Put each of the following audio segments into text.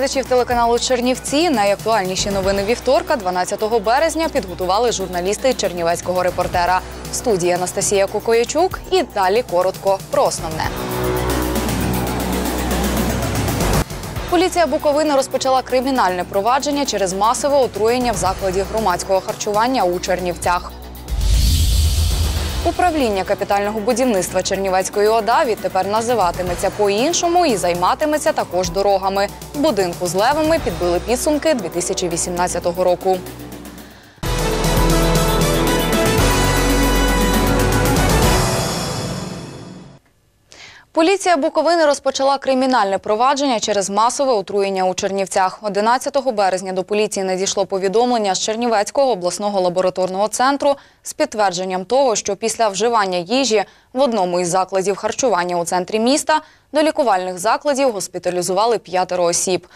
Глядачів телеканалу Чернівці. Найактуальніші новини вівторка, 12 березня, підготували журналісти Чернівецького репортера. В студії Анастасія Кукоячук. І далі коротко про основне. Поліція Буковини розпочала кримінальне провадження через масове отруєння в закладі громадського харчування у Чернівцях. Управління капітального будівництва Чернівецької ОДА відтепер називатиметься по-іншому і займатиметься також дорогами. Будинку з левами підбили підсумки 2018 року. Поліція Буковини розпочала кримінальне провадження через масове отруєння у Чернівцях. 11 березня до поліції надійшло повідомлення з Чернівецького обласного лабораторного центру з підтвердженням того, що після вживання їжі в одному із закладів харчування у центрі міста до лікувальних закладів госпіталізували п'ятеро осіб.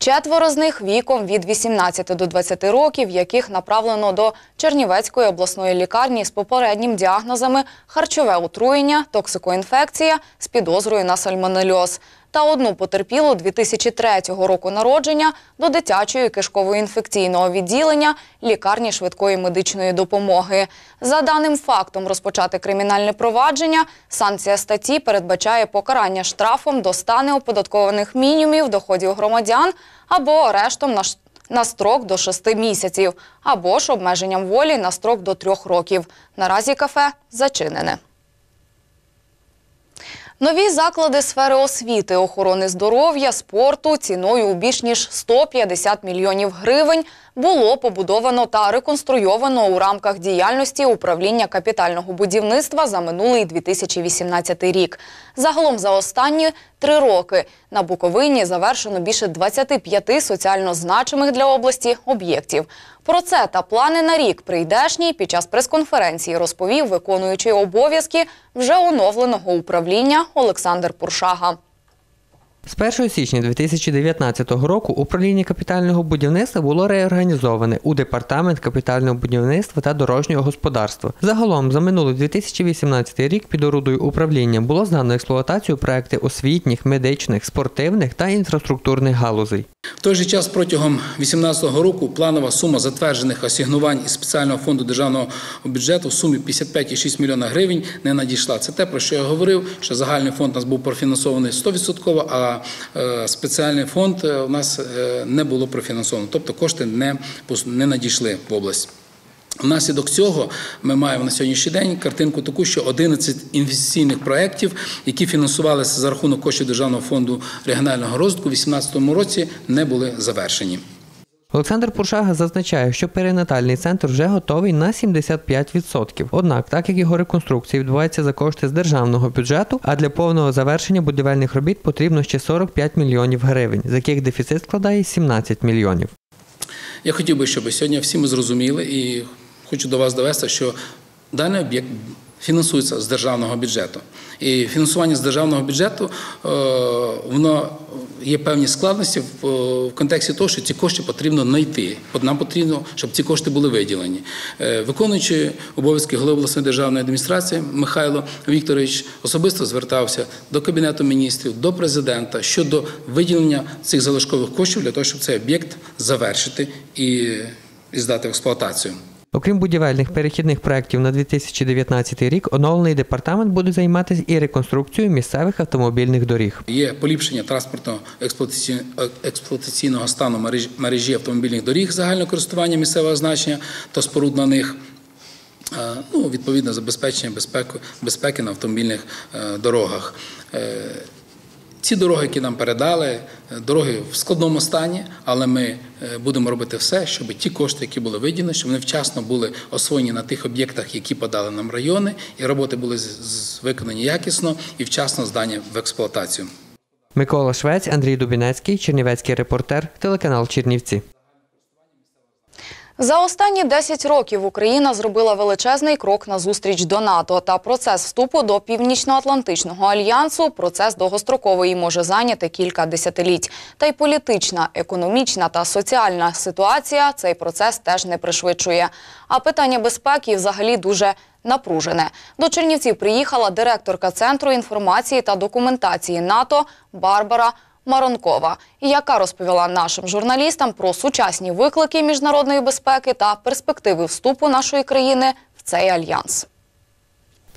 Четверо з них віком від 18 до 20 років, яких направлено до Чернівецької обласної лікарні з попереднім діагнозами харчове отруєння, токсикоінфекція з підозрою на сальмонельоз. Та одну потерпілу 2003 року народження до дитячої кишково-інфекційного відділення лікарні швидкої медичної допомоги. За даним фактом розпочати кримінальне провадження, санкція статті передбачає покарання штрафом до 100 неоподаткованих мінімумів доходів громадян або арештом на на строк до 6 місяців, або ж обмеженням волі на строк до 3 років. Наразі кафе зачинене. Нові заклади сфери освіти, охорони здоров'я, спорту ціною у більш ніж 150 мільйонів гривень було побудовано та реконструйовано у рамках діяльності управління капітального будівництва за минулий 2018 рік. Загалом за останні три роки на Буковині завершено більше 25 соціально значимих для області об'єктів. Про це та плани на рік прийдешній під час прес-конференції розповів виконуючий обов'язки вже оновленого управління Олександр Пуршага. З 1 січня 2019 року управління капітального будівництва було реорганізоване у департамент капітального будівництва та дорожнього господарства. Загалом за минулий 2018 рік під орудою управління було здано експлуатацію проекти освітніх, медичних, спортивних та інфраструктурних галузей. В той же час протягом 2018 року планова сума затверджених асигнувань із спеціального фонду державного бюджету в сумі 55,6 млн гривень не надійшла. Це те, про що я говорив, що загальний фонд у нас був профінансований 100%, а е, спеціальний фонд е, у нас е, не було профінансовано, тобто кошти не, не надійшли в область. Внаслідок цього ми маємо на сьогоднішній день картинку таку, що 11 інвестиційних проєктів, які фінансувалися за рахунок коштів Державного фонду регіонального розвитку, у 2018 році не були завершені. Олександр Пуршага зазначає, що перинатальний центр вже готовий на 75%. Однак, так як його реконструкція відбувається за кошти з державного бюджету, а для повного завершення будівельних робіт потрібно ще 45 мільйонів гривень, з яких дефіцит складає 17 мільйонів. Я хотів би, щоб сьогодні всі ми зрозуміли і хочу до вас довести, що даний об'єкт фінансується з державного бюджету. І фінансування з державного бюджету е, воно є певні складності в, в контексті того, що ці кошти потрібно знайти. Нам потрібно, щоб ці кошти були виділені. Е, Виконуючи обов'язки голови обласної державної адміністрації Михайло Вікторович особисто звертався до Кабінету міністрів, до президента щодо виділення цих залишкових коштів для того, щоб цей об'єкт завершити і здати в експлуатацію. Окрім будівельних перехідних проєктів на 2019 рік, оновлений департамент буде займатися і реконструкцією місцевих автомобільних доріг. Є поліпшення транспортного експлуатаці- е, експлуатаційного стану мережі- автомобільних доріг загального користування місцевого значення та споруд на них. Е, Ну, відповідно, забезпечення безпеки, безпеки на автомобільних е, дорогах. Ці дороги, які нам передали, е, дороги в складному стані, але ми е, будемо робити все, щоб ті кошти, які були виділені, щоб вони вчасно були освоєні на тих об'єктах, які подали нам райони, і роботи були виконані якісно і вчасно здані в експлуатацію. Микола Швець, Андрій Дубінецький, Чернівецький репортер, телеканал Чернівці. За останні 10 років Україна зробила величезний крок на зустріч до НАТО. Та процес вступу до Північно-Атлантичного альянсу процес довгостроковий може зайняти кілька десятиліть. Та й політична, економічна та соціальна ситуація цей процес теж не пришвидшує. А питання безпеки взагалі дуже напружене. До Чернівців приїхала директорка Центру інформації та документації НАТО Барбара Маронкова, яка розповіла нашим журналістам про сучасні виклики міжнародної безпеки та перспективи вступу нашої країни в цей альянс.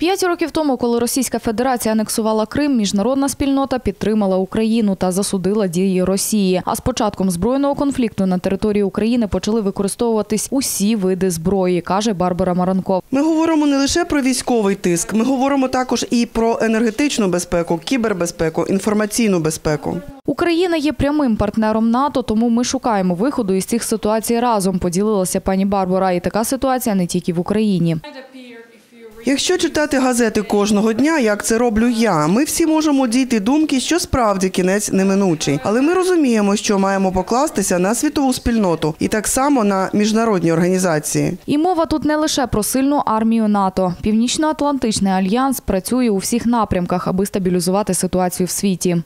П'ять років тому, коли Російська Федерація анексувала Крим, міжнародна спільнота підтримала Україну та засудила дії Росії. А з початком збройного конфлікту на території України почали використовуватись усі види зброї, каже Барбара Маранков. Ми говоримо не лише про військовий тиск, ми говоримо також і про енергетичну безпеку, кібербезпеку, інформаційну безпеку. Україна є прямим партнером НАТО, тому ми шукаємо виходу із цих ситуацій разом. Поділилася пані Барбара. І така ситуація не тільки в Україні. Якщо читати газети кожного дня, як це роблю я, ми всі можемо дійти думки, що справді кінець неминучий. Але ми розуміємо, що маємо покластися на світову спільноту і так само на міжнародні організації. І мова тут не лише про сильну армію НАТО. Північно-Атлантичний альянс працює у всіх напрямках, аби стабілізувати ситуацію в світі.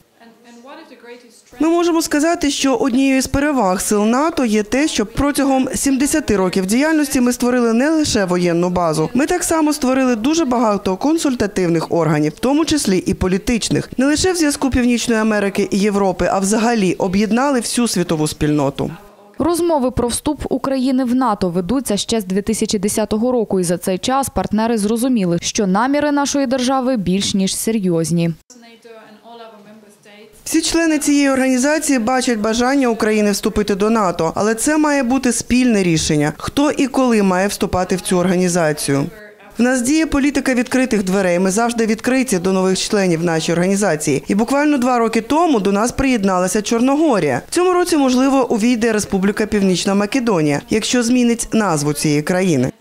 Ми можемо сказати, що однією з переваг сил НАТО є те, що протягом 70 років діяльності ми створили не лише воєнну базу. Ми так само створили дуже багато консультативних органів, в тому числі і політичних, не лише в зв'язку Північної Америки і Європи, а взагалі об'єднали всю світову спільноту. Розмови про вступ України в НАТО ведуться ще з 2010 року, і за цей час партнери зрозуміли, що наміри нашої держави більш ніж серйозні. Всі члени цієї організації бачать бажання України вступити до НАТО, але це має бути спільне рішення, хто і коли має вступати в цю організацію. В нас діє політика відкритих дверей. Ми завжди відкриті до нових членів нашої організації. І буквально два роки тому до нас приєдналася Чорногорія. В цьому році, можливо, увійде Республіка Північна Македонія, якщо змінить назву цієї країни.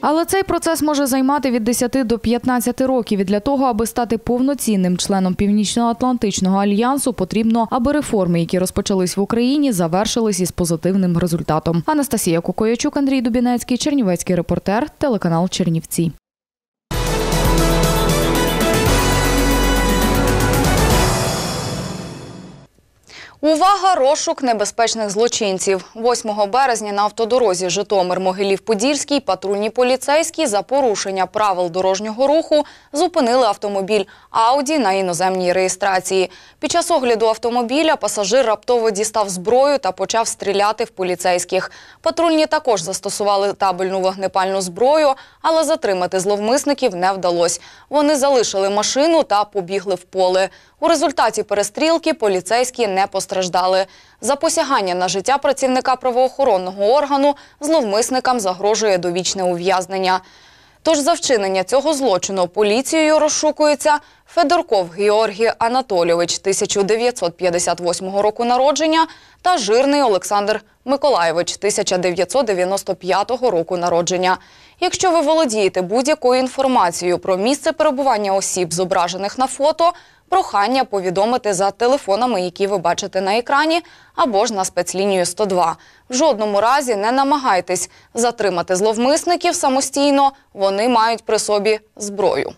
Але цей процес може займати від 10 до 15 років. І для того, аби стати повноцінним членом Північно-Атлантичного альянсу, потрібно, аби реформи, які розпочались в Україні, завершились із позитивним результатом. Анастасія Кукоячук, Андрій Дубінецький, Чернівецький репортер, телеканал Чернівці. Увага! Розшук небезпечних злочинців. 8 березня на автодорозі Житомир-Могилів-Подільський патрульні поліцейські за порушення правил дорожнього руху зупинили автомобіль Ауді на іноземній реєстрації. Під час огляду автомобіля пасажир раптово дістав зброю та почав стріляти в поліцейських. Патрульні також застосували табельну вогнепальну зброю, але затримати зловмисників не вдалося. Вони залишили машину та побігли в поле. У результаті перестрілки поліцейські не постраждали. За посягання на життя працівника правоохоронного органу зловмисникам загрожує довічне ув'язнення. Тож за вчинення цього злочину поліцією розшукується Федорков Георгій Анатолійович 1958 року народження та Жирний Олександр Миколайович 1995 року народження. Якщо ви володієте будь-якою інформацією про місце перебування осіб, зображених на фото, прохання повідомити за телефонами, які ви бачите на екрані, або ж на спецлінію 102. В жодному разі не намагайтесь затримати зловмисників самостійно, вони мають при собі зброю.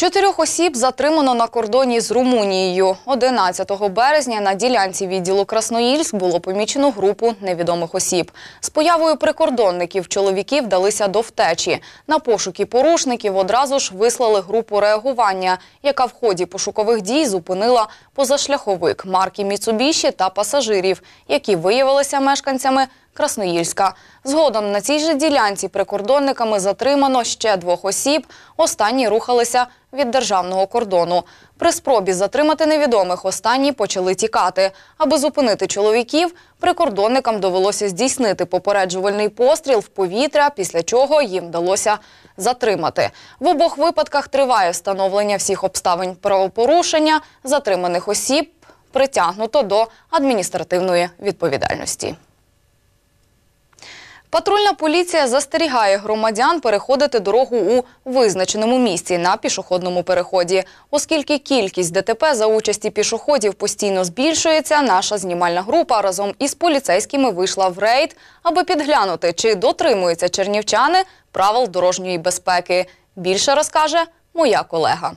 Чотирьох осіб затримано на кордоні з Румунією. 11 березня на ділянці відділу Красноїльськ було помічено групу невідомих осіб. З появою прикордонників чоловіки вдалися до втечі. На пошуки порушників одразу ж вислали групу реагування, яка в ході пошукових дій зупинила позашляховик марки Міцубіші та пасажирів, які виявилися мешканцями Красноїльська. Згодом на цій же ділянці прикордонниками затримано ще двох осіб. Останні рухалися від державного кордону. При спробі затримати невідомих останні почали тікати. Аби зупинити чоловіків, прикордонникам довелося здійснити попереджувальний постріл в повітря, після чого їм вдалося затримати. В обох випадках триває встановлення всіх обставин правопорушення. Затриманих осіб притягнуто до адміністративної відповідальності. Патрульна поліція застерігає громадян переходити дорогу у визначеному місці на пішохідному переході. Оскільки кількість ДТП за участі пішоходів постійно збільшується, наша знімальна група разом із поліцейськими вийшла в рейд, аби підглянути, чи дотримуються чернівчани правил дорожньої безпеки. Більше розкаже моя колега.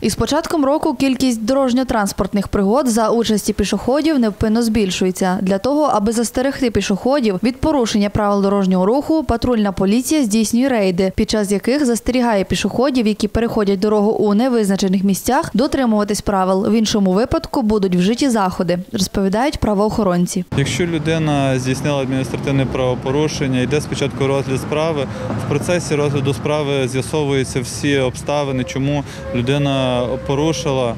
Із початком року кількість дорожньо-транспортних пригод за участі пішоходів невпинно збільшується. Для того, аби застерегти пішоходів від порушення правил дорожнього руху, патрульна поліція здійснює рейди, під час яких застерігає пішоходів, які переходять дорогу у невизначених місцях, дотримуватись правил. В іншому випадку будуть вжиті заходи, розповідають правоохоронці. Якщо людина здійснила адміністративне правопорушення, йде спочатку розгляд справи. В процесі розгляду справи з'ясовуються всі обставини, чому людина порушила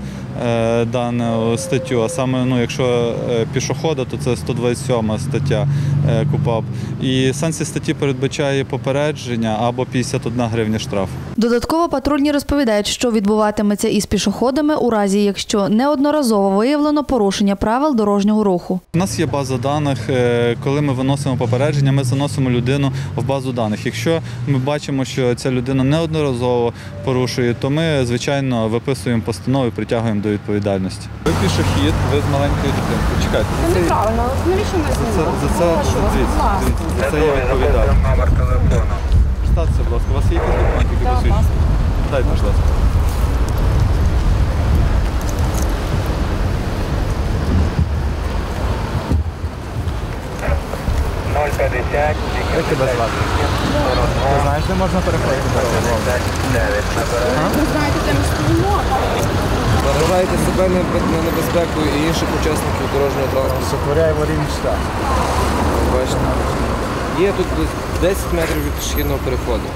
дану статтю. А саме, ну, якщо е, пішохода, то це 127 стаття е, КУПАП. І санкція статті передбачає попередження або 51 гривня штраф. Додатково патрульні розповідають, що відбуватиметься із пішоходами у разі, якщо неодноразово виявлено порушення правил дорожнього руху. У нас є база даних. е, Коли ми виносимо попередження, ми заносимо людину в базу даних. Якщо ми бачимо, що ця людина неодноразово порушує, то ми звичайно виписуємо постанову і притягуємо до відповідальності. Ви пішохід, ви з маленькою дитинкою. Чекайте, Це неправильно. Навіщо це, знімати? за це Прошу вас, дивіться, за це я відповідаю. Номер телефону. Представтеся, будь ласка, у вас є якісь документи, які посвідчують? Дайте, будь ласка. Як тебе звати? Ти знаєш, де можна переходити дорогу? Ви знаєте, де ми стоїмо? Наражаєте себе на небезпеку і інших учасників дорожнього транспорту. Сотворяємо аварійний штат. Бачите. Є тут 10 метрів від пішохідного переходу.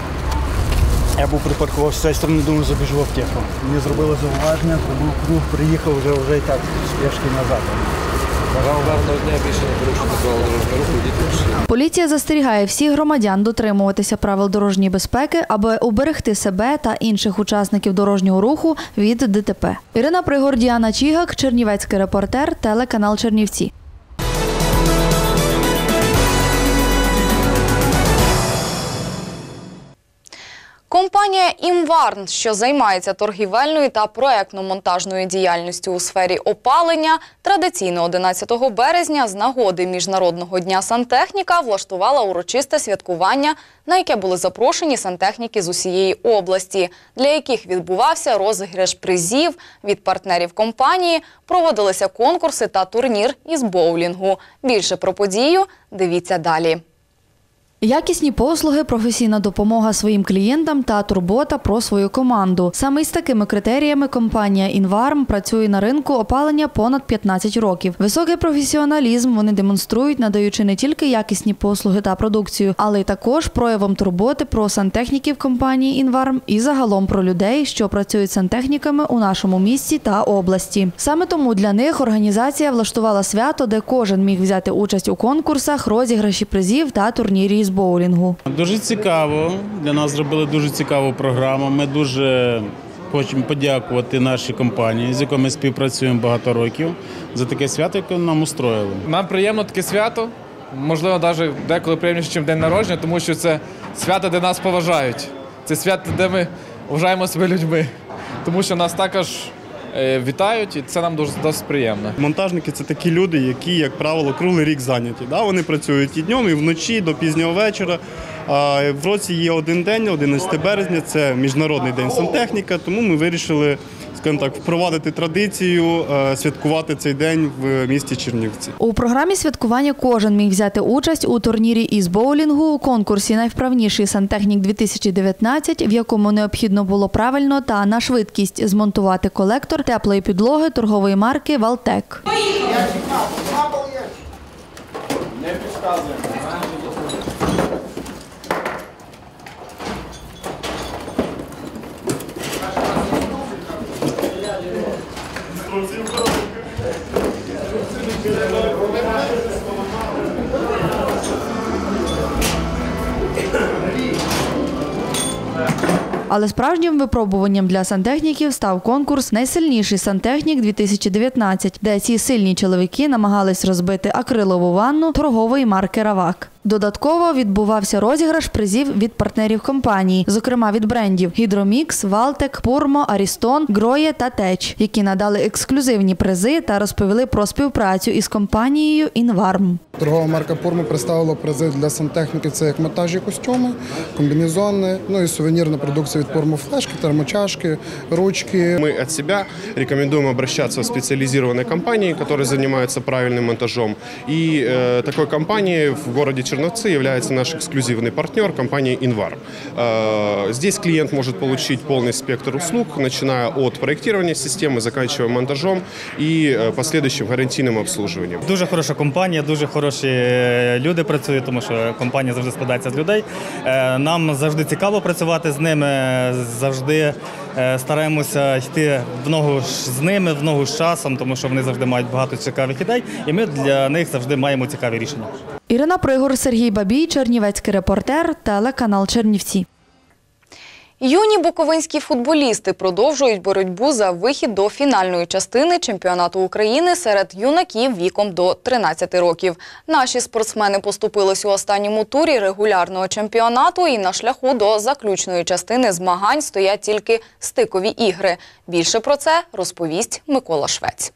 Я був припаркувався з цієї сторони, думаю, забіжу в аптеку. Мені зробили зауваження, зробив круг, приїхав вже вже і так спішки назад. Поліція застерігає всіх громадян дотримуватися правил дорожньої безпеки, аби уберегти себе та інших учасників дорожнього руху від ДТП. Ірина Пригордіана Чігак, Чернівецький репортер, телеканал Чернівці. Компанія «Імварн», що займається торгівельною та проектно-монтажною діяльністю у сфері опалення, традиційно 11 березня з нагоди Міжнародного дня сантехніка влаштувала урочисте святкування, на яке були запрошені сантехніки з усієї області, для яких відбувався розіграш призів від партнерів компанії, проводилися конкурси та турнір із боулінгу. Більше про подію дивіться далі. Якісні послуги, професійна допомога своїм клієнтам та турбота про свою команду. Саме із такими критеріями компанія «Інварм» працює на ринку опалення понад 15 років. Високий професіоналізм вони демонструють, надаючи не тільки якісні послуги та продукцію, але й також проявом турботи про сантехніків компанії «Інварм» і загалом про людей, що працюють сантехніками у нашому місті та області. Саме тому для них організація влаштувала свято, де кожен міг взяти участь у конкурсах, розіграші призів та турнірі з боулінгу. Дуже цікаво. Для нас зробили дуже цікаву програму. Ми дуже хочемо подякувати нашій компанії, з якою ми співпрацюємо багато років, за таке свято, яке нам устроїли. Нам приємно таке свято. Можливо, навіть деколи приємніше, ніж день народження, тому що це свято, де нас поважають. Це свято, де ми вважаємо себе людьми. Тому що нас також вітають, і це нам дуже досить приємно. Монтажники це такі люди, які, як правило, круглий рік зайняті. Да? Вони працюють і днем, і вночі до пізнього вечора. А в році є один день, 11 березня, це міжнародний день сантехніка. Тому ми вирішили, скажімо так, впровадити традицію е, святкувати цей день в місті Чернівці. У програмі святкування кожен міг взяти участь у турнірі із боулінгу у конкурсі Найвправніший сантехнік 2019, в якому необхідно було правильно та на швидкість змонтувати колектор теплої підлоги торгової марки Валтек. Але справжнім випробуванням для сантехніків став конкурс Найсильніший сантехнік 2019, де ці сильні чоловіки намагались розбити акрилову ванну торгової марки Равак. Додатково відбувався розіграш призів від партнерів компанії, зокрема від брендів Гідромікс, Валтек, Пурмо, Арістон, Гроє та Теч, які надали ексклюзивні призи та розповіли про співпрацю із компанією Інварм. Торгова марка Пурмо представила призи для сантехніки. Це як монтажі костюми, комбінезони, ну і сувенірна продукція від Пурмо флешки, термочашки, ручки. Мы от себя рекомендуем обращаться в специализированные компании, которые занимаются правильным монтажом. И э, такой компанией в городе Черновцы является наш эксклюзивный партнер, компания «Инвар». Э, здесь клиент может получить полный спектр услуг, начиная от проектирования системы, заканчивая монтажом и э, последующим гарантийным обслуживанием. Дуже хороша компанія, дуже хороші е, люди працюють, тому що компанія завжди складається з людей. Е, Нам завжди цікаво працювати з ними, завжди е, стараємося йти в ногу з ними, в ногу з часом, тому що вони завжди мають багато цікавих ідей, і ми для них завжди маємо цікаві рішення. Ірина Пригор, Сергій Бабій, Чернівецький репортер, телеканал Чернівці. Юні буковинські футболісти продовжують боротьбу за вихід до фінальної частини чемпіонату України серед юнаків віком до 13 років. Наші спортсмени поступились у останньому турі регулярного чемпіонату і на шляху до заключної частини змагань стоять тільки стикові ігри. Більше про це розповість Микола Швець.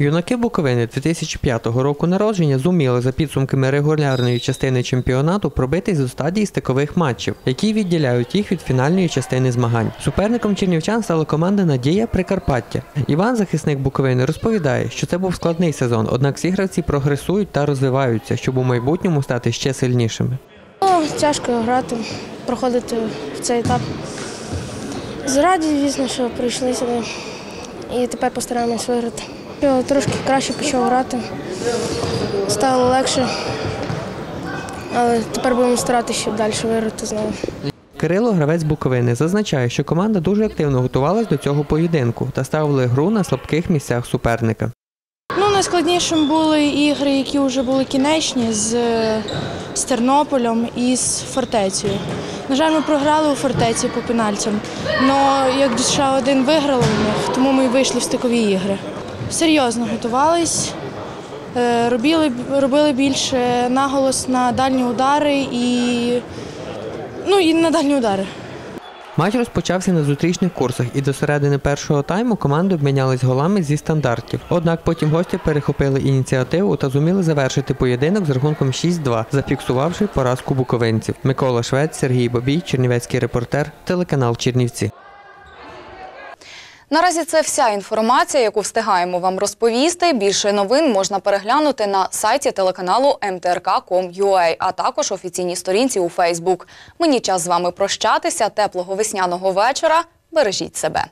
Юнаки Буковини 2005 року народження зуміли за підсумками регулярної частини чемпіонату пробитись до стадії стикових матчів, які відділяють їх від фінальної частини змагань. Суперником чернівчан стала команда Надія Прикарпаття. Іван, захисник Буковини, розповідає, що це був складний сезон, однак всі гравці прогресують та розвиваються, щоб у майбутньому стати ще сильнішими. Ну, тяжко грати, проходити в цей етап. Зраді, звісно, що прийшли сюди. І тепер постараємось виграти. Я трошки краще почав грати, стало легше. Але тепер будемо старатися, щоб далі виграти знову. Кирило, гравець Буковини, зазначає, що команда дуже активно готувалась до цього поєдинку та ставили гру на слабких місцях суперника. Ну, найскладнішим були ігри, які вже були кінечні з, з Тернополем і з фортецею. На жаль, ми програли у фортеці по пенальтям, але як душа один виграла в них, тому ми й вийшли в стикові ігри. Серйозно готувались, е, робили, робили більше наголос на дальні удари і, ну, і на дальні удари. Матч розпочався на зустрічних курсах, і до середини першого тайму команди обмінялись голами зі стандартів. Однак потім гості перехопили ініціативу та зуміли завершити поєдинок з рахунком 6-2, зафіксувавши поразку буковинців. Микола Швець, Сергій Бобій, Чернівецький репортер, телеканал Чернівці. Наразі це вся інформація, яку встигаємо вам розповісти. Більше новин можна переглянути на сайті телеканалу mtrk.com.ua, а також офіційній сторінці у Фейсбук. Мені час з вами прощатися. Теплого весняного вечора. Бережіть себе.